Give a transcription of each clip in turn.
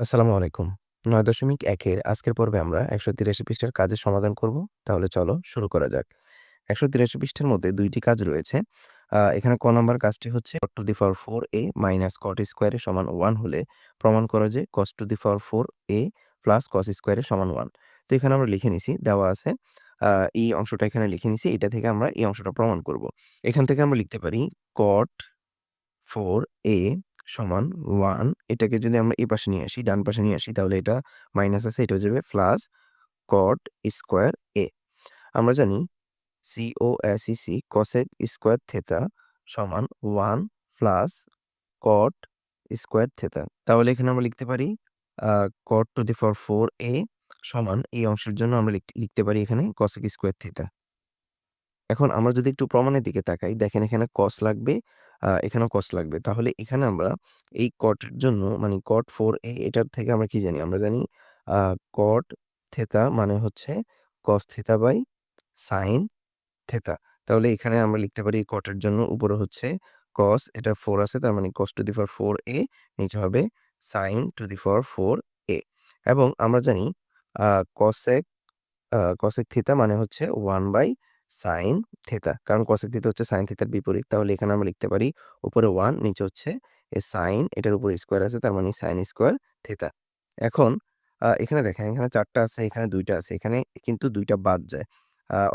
আসসালামু আলাইকুম। নয় দশমিক একের আজকের পর্বে আমরা ১৮৩ পৃষ্ঠার কাজের সমাধান করব। তাহলে চলো শুরু করা যাক। একশো ১৮৩ পৃষ্ঠার মধ্যে দুইটি কাজ রয়েছে। এখানে ক নাম্বার কাজটি হচ্ছে cot to the power 4a minus cot square এর সমান ওয়ান হলে প্রমাণ করা যে cos to the power 4a plus cos square এর সমান ওয়ান তো এখানে আমরা লিখে নিছি, দেওয়া আছে। এই অংশটা এখানে লিখে নিছি। এটা থেকে আমরা এই অংশটা প্রমাণ করব। এখান থেকে আমরা লিখতে পারি কট ফোর 4a সমান ওয়ান এটাকে যদি আমরা এই পাশে নিয়ে আসি, ডান পাশে নিয়ে আসি তাহলে এটা মাইনাস আছে, এটা হয়ে যাবে প্লাস cot স্কোয়ার এ আমরা জানি COSEC cosec স্কোয়ার থিটা সমান one plus cot square theta. তাহলে এখানে আমরা লিখতে পারি আ cot to the power 4a সমান এই অংশের জন্য আমরা লিখ লিখতে পারি এখানে কসেক স্কোয়ার থিটা। এখন আমরা যদি একটু প্রমাণের দিকে তাকাই, দেখেন এখানে cos লাগবে, এখানেও cos লাগবে। তাহলে এখানে আমরা এই এর জন্য মানে cot 4a এটার থেকে আমরা কি জানি? আমরা জানি cot থিটা মানে হচ্ছে cos theta by sin theta. তাহলে এখানে আমরা লিখতে পারি cot এর জন্য উপরে হচ্ছে cos এটা 4 আছে তার মানে cos to the power 4a নিচে হবে sin to the power 4a এবং আমরা জানি আ cosec থিটা মানে হচ্ছে 1/sin থিটা। কারণ cosec থিটা হচ্ছে সাইন থিটার বিপরীত। তাহলে এখানে আমরা লিখতে পারি উপরে 1 নিচে হচ্ছে এ সাইন এটার উপরে স্কয়ার আছে তার মানে সাইন স্কয়ার থিটা। এখন এখানে দেখেন এখানে ৪ টা আছে, এখানে ২ টা আছে। এখানে কিন্তু ২ টা বাদ যায়।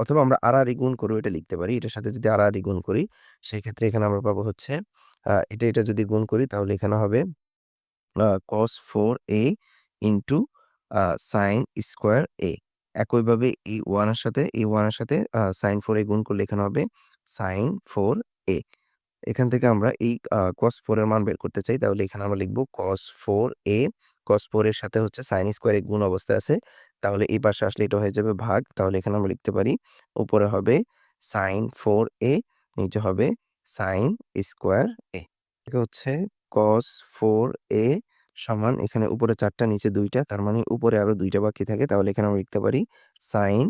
অথবা আমরা আর আড়াআড়ি গুণ করেও এটা লিখতে পারি। এটার সাথে যদি আর আড়াআড়ি গুণ করি, সেক্ষেত্রে এখানে আমরা পাবো হচ্ছে এটা, এটা যদি গুণ করি তাহলে এখানে হবে uh cos 4a into sin square a একইভাবে এই 1 এর সাথে, এই 1 এর সাথে, আ sin 4a গুণ করলে এখানে হবে sin 4a এখান থেকে আমরা এই cos 4 এর মান বের করতে চাই। তাহলে এখানে আমরা লিখব cos 4a cos 4 এর সাথে হচ্ছে sin স্কয়ার a গুণ অবস্থায় আছে। তাহলে এই পাশে আসলে এটা হয়ে যাবে ভাগ। তাহলে এখানে আমরা লিখতে পারি উপরে হবে sin 4a নিচে হবে sin স্কয়ার a এটা হচ্ছে cos 4a সমান, এখানে উপরে চারটা, নিচে দুইটা, তার মানে উপরে আরও ২ টা বাকি থাকে। তাহলে এখানে আমরা লিখতে পারি সাইন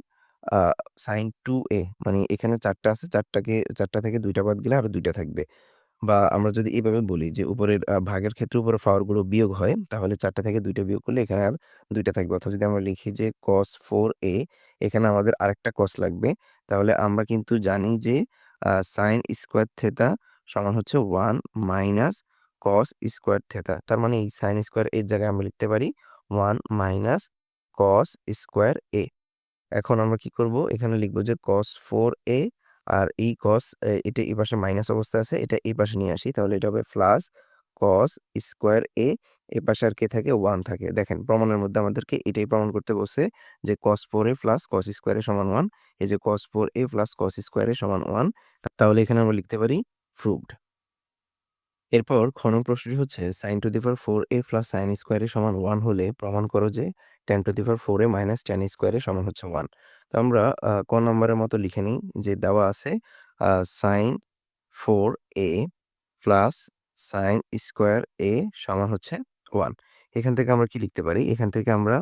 সাইন টু এ মানে এখানে চারটা আছে, চারটাকে, চারটা থেকে দুইটা বাদ গেলে আরও দুইটা থাকবে। বা আমরা যদি এভাবে বলি যে উপরের ভাগের ক্ষেত্রে উপরের পাওয়ারগুলো বিয়োগ হয়, তাহলে চারটা থেকে দুইটা বিয়োগ করলে এখানে আর দুইটা থাকবে। অথবা যদি আমরা লিখি যে কস ফোর এ এখানে আমাদের আরেকটা cos লাগবে। তাহলে আমরা কিন্তু জানি যে সাইন স্কোয়ার থিটা সমান হচ্ছে one minus cos square theta. তার মানে এই sin স্কয়ার এর জায়গায় আমরা লিখতে পারি 1 মাইনাস cos স্কয়ার a এখন আমরা কি করব? এখানে লিখব যে cos 4a আর এই এ, এটা এই পাশে মাইনাস অবস্থায় আছে। এটা এই পাশে নিয়ে আসি। তাহলে এটা হবে প্লাস cos স্কয়ার a এই পাশে আর কে থাকে? 1 থাকে। দেখেন, প্রমাণের মধ্যে আমাদেরকে এটাই প্রমাণ করতে বলছে যে cos 4a plus cos square a সমান 1 এই যে cos 4a plus cos square a সমান 1 তাহলে এখানে আমরা লিখতে পারি প্রুভড। এরপর খ নং প্রশ্নটি হচ্ছে, sin to the power 4a plus sine square সমান ওয়ান হলে প্রমাণ করো যে, tan to the power 4a minus tan square সমান হচ্ছে ওয়ান তো আমরা ক নম্বরের মতো লিখে নিই যে দেওয়া আছে sine four A plus sine square A সমান হচ্ছে ওয়ান এখান থেকে আমরা কি লিখতে পারি? এখান থেকে আমরা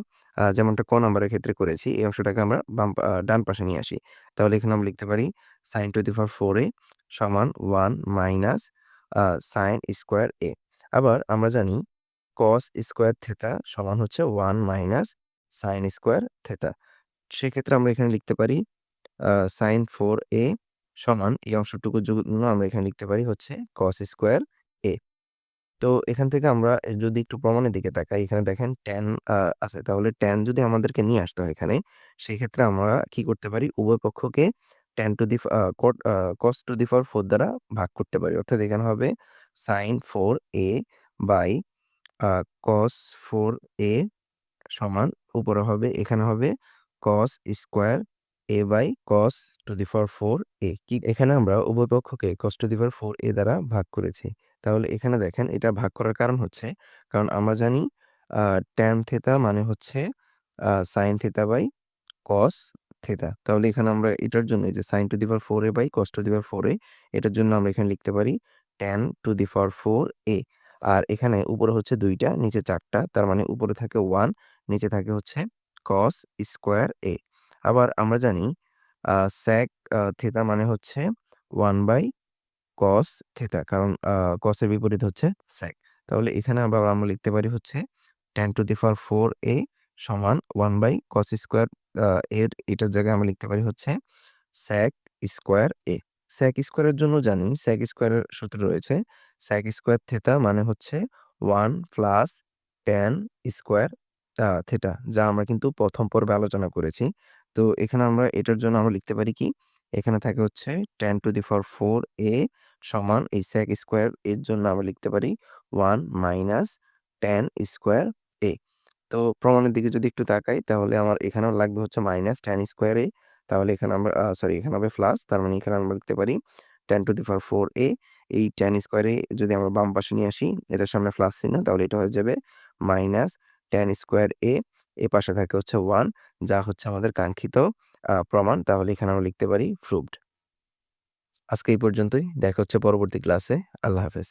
যেমনটা ক নম্বরের ক্ষেত্রে করেছি, এই অংশটাকে আমরা বাম ডান পাশে নিয়ে আসি। তাহলে এখানে আমরা লিখতে পারি, sin to the power 4a সমান one minus uh square A আবার আমরা জানি কস স্কোয়ার থিটা সমান হচ্ছে one minus sine square theta. সেক্ষেত্রে আমরা এখানে লিখতে পারি সাইন ফোর এ সমান এই অংশটুকুর জন্য আমরা এখানে লিখতে পারি হচ্ছে কস স্কোয়ার এ তো এখান থেকে আমরা যদি একটু প্রমাণের দিকে তাকাই, এখানে দেখেন আ আছে। তাহলে tan যদি আমাদেরকে নিয়ে আসতে হয় এখানে, সেই ক্ষেত্রে আমরা কি করতে পারি? উভয় পক্ষকে tan to the cos to the power 4 দ্বারা ভাগ করতে পারি। অর্থাৎ এখানে হবে sine four A by uh cos 4a সমান, উপরে হবে, এখানে হবে cos square A by cos to the the power 4a কি, এখানে আমরা উভয় পক্ষকে two the the power 4a দ্বারা ভাগ করেছি। তাহলে এখানে দেখেন এটা ভাগ করার কারণ হচ্ছে, কারণ আমরা জানি tan থিটা মানে হচ্ছে sine theta by cos theta. তাহলে এখানে আমরা এটার জন্য এই যে sin to the power 4a by cos to the power 4a এটার জন্য আমরা এখানে লিখতে পারি tan to the power 4a আর এখানে উপরে হচ্ছে ২ টা নিচে ৪ টা তার মানে উপরে থাকে 1 নিচে থাকে হচ্ছে cos স্কয়ার a আবার আমরা জানি, আ থিটা মানে হচ্ছে 1 বাই cos থিটা, কারণ এর বিপরীত হচ্ছে sec তাহলে এখানে আবার আমরা লিখতে পারি হচ্ছে tan to the power four a সমান ওয়ান বাই কস স্কোয়ার এর, এটার জায়গায় আমরা লিখতে পারি হচ্ছে স্যাক স্কোয়ার এ স্যাক স্কোয়ারের জন্য জানি স্যাক স্কোয়ারের সূত্র রয়েছে। স্যাক স্কোয়ার থেতা মানে হচ্ছে one plus tan square theta যা আমরা কিন্তু প্রথম পর্বে আলোচনা করেছি। তো এখানে আমরা এটার জন্য আমরা লিখতে পারি কি? এখানে থাকে হচ্ছে tan to the power four a সমান এই স্যাক স্কোয়ার এর জন্য আমরা লিখতে পারি ওয়ান মাইনাস টেন স্কোয়ার তো প্রমাণের দিকে যদি একটু তাকাই, তাহলে আমার এখানেও লাগবে হচ্ছে মাইনাস টেন স্কোয়ার তাহলে এখানে আমরা সরি এখানে হবে প্লাস তার মানে এখানে আমরা লিখতে পারি tan to the power four a এই টেন স্কোয়ারে যদি আমরা বাম পাশে নিয়ে আসি, এটার সামনে প্লাস চিহ্ন, তাহলে এটা হয়ে যাবে মাইনাস টেন স্কোয়ার এ এ পাশে থাকে হচ্ছে ওয়ান যা হচ্ছে আমাদের কাঙ্ক্ষিত প্রমাণ। তাহলে এখানে আমরা লিখতে পারি প্রুভড আজকে এই পর্যন্তই। দেখা হচ্ছে পরবর্তী ক্লাসে আল্লাহ হাফেজ।